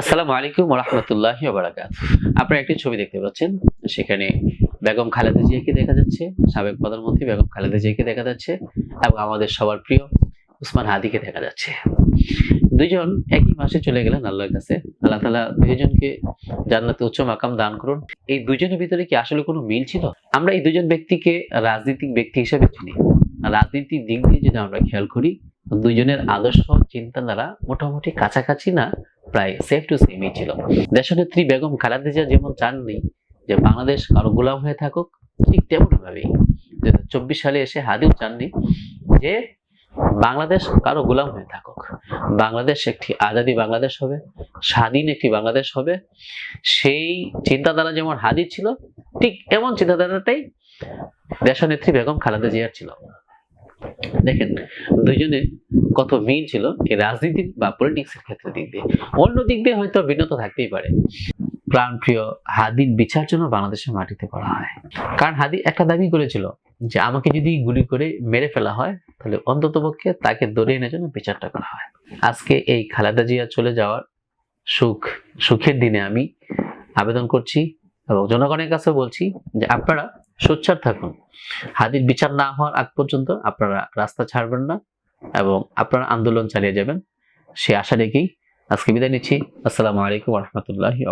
আসসালামু আলাইকুম রহমতুল্লাহ বারাকাত আপনারা একটি ছবি দেখতে পাচ্ছেন, সেখানে বেগম খালেদা জিয়াকে দেখা যাচ্ছে, সাবেক প্রধানমন্ত্রী বেগম খালেদা জিয়াকে দেখা যাচ্ছে, এবং আমাদের সবার প্রিয় উসমান হাদিকে দেখা যাচ্ছে। দুইজন একই মাসে চলে গেলেন আল্লাহর কাছে। আল্লাহ তালা দুইজনকে জান্নাতে উচ্চ মাকাম দান করুন। এই দুজনের ভিতরে কি আসলে কোনো মিল ছিল? আমরা এই দুজন ব্যক্তিকে রাজনৈতিক ব্যক্তি হিসেবে চিনি। রাজনীতির দিক দিয়ে যদি আমরা খেয়াল করি দুজনের আদর্শ, চিন্তাধারা মোটামুটি কাছাকাছি না প্রায় সেফ টু সেমই ছিল। দেশনেত্রী বেগম খালেদা যেমন চাননি যে বাংলাদেশ কারও গোলাম হয়ে থাকুক, ঠিক তেমন ভাবেই দু চব্বিশ সালে এসে হাদিও চাননি যে বাংলাদেশ কারও গোলাম হয়ে থাকুক। বাংলাদেশ একটি আজাদি বাংলাদেশ হবে, স্বাধীন একটি বাংলাদেশ হবে। সেই চিন্তাধারা যেমন হাদির ছিল, ঠিক এমন চিন্তাধারাটাই দেশনেত্রী বেগম খালেদা জিয়ার ছিল। দেখেন, দুইজনে কত মিল ছিল এই রাজনীতি বা পলিটিক্সের ক্ষেত্রে দিক দিয়ে। অন্য দিক দিয়ে হয়তো ভিন্নতা থাকতেই পারে। প্রাণপ্রিয় হাদির বিচার জন্য বাংলাদেশের মাটিতে করা হয়। কারণ হাদি একটা দাবি করেছিল যে আমাকে যদি গুলি করে মেরে ফেলা হয়, তাহলে অন্ততপক্ষে তাকে ধরে এনে জন্য বিচারটা করা হয়। আজকে এই খালেদা জিয়া চলে যাওয়ার সুখ, সুখের দিনে আমি আবেদন করছি এবং জনগণের কাছে বলছি যে আপনারা সোচ্চার থাকুন। হাদির বিচার না হওয়ার আগ পর্যন্ত আপনারা রাস্তা ছাড়বেন না এবং আপনারা আন্দোলন চালিয়ে যাবেন। সে আশা রেখেই আজকে বিদায় নিচ্ছি। আসসালামু আলাইকুম রহমতুল্লাহি